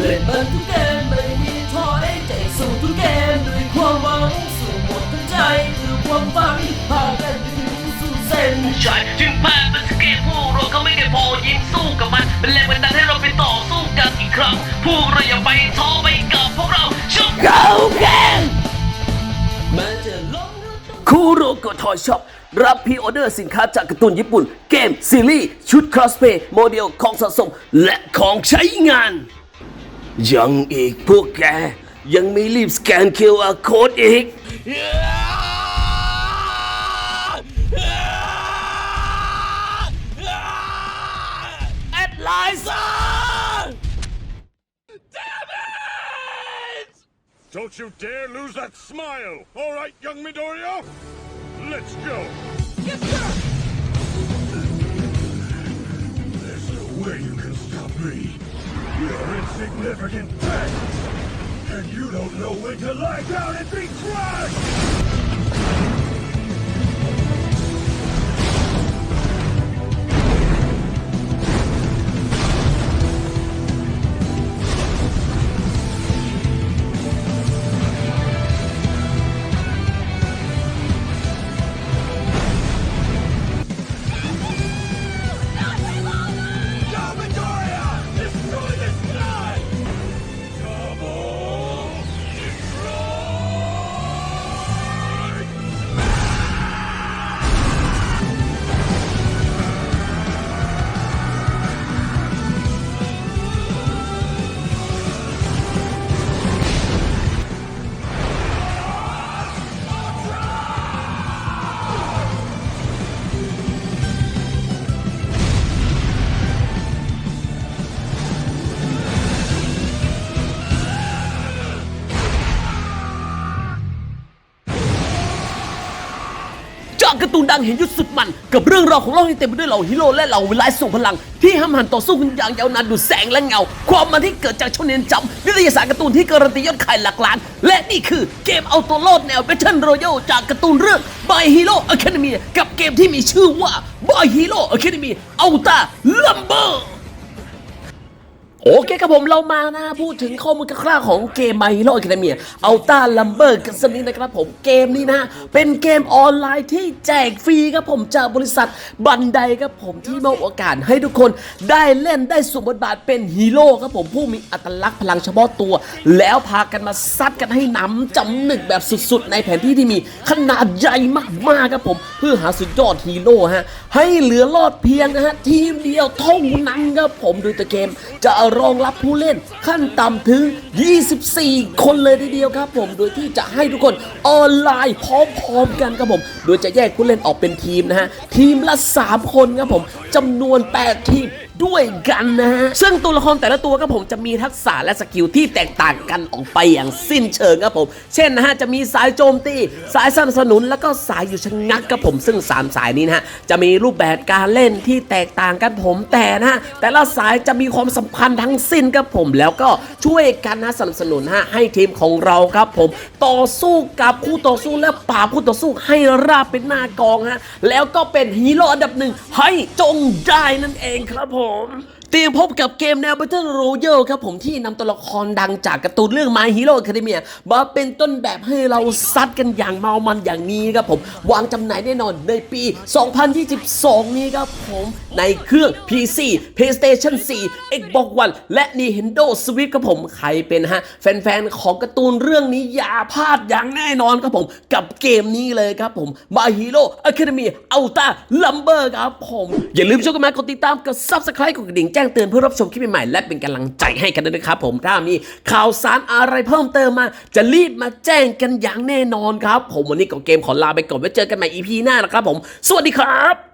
เล่นมันทุกเกมไม่มีท้อให้ใจสู้ทุกเกมด้วยความหวังสู้หมดทั้งใจคือความฝันพากันถึงสู่เส้นใช่ถึงแพ้เป็นสเกตพวกเราก็ไม่ได้พอยิงสู้กับมันเป็นแรงบันดาลให้เราไปต่อสู้กันอีกครั้งพวกเราอย่าไปท้อไปกับพวกเราชุบ Go Gang แม้จะล้มก็ต้องคูโรโกทอยช็อปรับพรีออเดอร์สินค้าจากการ์ตูนญี่ปุ่น เกม ซีรีส์ ชุดครอสเพย์โมเดลของสะสม และของใช้งาน ยังอีกพวกแก ยังไม่รีบสแกน QR Code อีก แอดไลน์ซ่า Don't you dare lose that smile! All right, young Midoriya? Let's go! Yes, sir! There's no way you can stop me. You're insignificant pet! And you don't know when to lie down and be crushed! จากการ์ตูนดังเห็นยุทธสุดมัน กับเรื่องราวของโลกที่เต็มไปด้วยเหล่าฮีโร่และเหล่าวิลายส่งพลัง ที่ห้ำหันต่อสู้กันอย่างยาวนานดูแสงและเงา ความมันที่เกิดจากชนเนนจำนิตยสารการ์ตูนที่การันตียอดขายหลักล้าน และนี่คือเกมเอาตัวรอดแนว Battle Royale จากการ์ตูนเรื่อง My Hero Academia กับเกมที่มีชื่อว่า My Hero Academy Ultra Lumber โอเคครับผมเรามานะพูดถึงข้อมูลคร่าวๆของเกม My Hero Academia เอาต้าลัมเบอร์กันสักนิดนะครับผมเกมนี้นะเป็นเกมออนไลน์ที่แจกฟรีครับผมจากบริษัทบันไดครับผมที่มอบโอกาสให้ทุกคนได้เล่นได้สวมบทบาทเป็นฮีโร่ครับผมผู้มีอัตลักษณ์พลังเฉพาะตัว แล้วพากันมาซัดกันให้หน้ำจำหนึกแบบสุดๆ ในแผนที่ที่มีขนาดใหญ่มากๆครับผม เพื่อหาสุดยอดฮีโร่ฮะให้เหลือรอดเพียงนะฮะทีมเดียวเท่านั้นครับผมโดยตัวเกมจะรองรับผู้เล่นขั้นต่ำถึง 24 คนเลยทีเดียวครับผม โดยที่จะให้ทุกคนออนไลน์พร้อมๆกันครับผม โดยจะแยกผู้เล่นออกเป็นทีมนะฮะ ทีมละ 3 คนครับผมจำนวน 8 ทีม ด้วยกันนะฮะซึ่งตัวละครแต่ละตัวครับผมจะมีทักษะและสกิลที่แตกต่างกันออกไปอย่างสิ้นเชิงครับผม เช่นนะฮะจะมีสายโจมตีสายสนับสนุนแล้วก็สายอยู่ชะงักครับผม ซึ่ง 3 สายนี้นะฮะจะมีรูปแบบการเล่นที่แตกต่างกันผมแต่นะฮะแต่ละสายจะมีความสำคัญทั้งสิ้นครับผม แล้วก็ช่วยกันนะสนับสนุนฮะให้ทีมของเราครับผม ต่อสู้กับคู่ต่อสู้และปราบคู่ต่อสู้ให้ราบเป็นหน้ากองฮะแล้วก็เป็นฮีโร่อันดับหนึ่งให้จงได้นั่นเองครับผม boom. เตรียมพบกับเกมแนว Battle Royale ครับผมที่นำตัวละครดังจากการ์ตูนเรื่อง My Hero Academia มาเป็นต้นแบบให้เราซัดกันอย่างเมามันอย่างนี้ครับผม วางจำหน่ายแน่นอนในปี 2022 นี้ครับผมในเครื่อง PC PlayStation 4 Xbox One และ Nintendo Switch ครับผมใครเป็นฮะ แฟนๆ ของการ์ตูนเรื่องนี้อย่าพลาดอย่างแน่นอนครับผม กับเกมนี้เลยครับผม My Hero Academy Ultra Lumber ครับผม อย่าลืมช่วยกันมากดติดตามกด Subscribe กดกระดิ่งแจจ้งเตือนเพื่อรับชมคลิปใหม่ๆและเป็นกำลังใจให้กันด้วยนะครับผมถ้ามีข่าวสารอะไรเพิ่มเติมมา จะรีบมาแจ้งกันอย่างแน่นอนครับ ผมวันนี้กับเกมขอลาไปก่อนไว้เจอกันใหม่ EP หน้านะครับผม สวัสดีครับ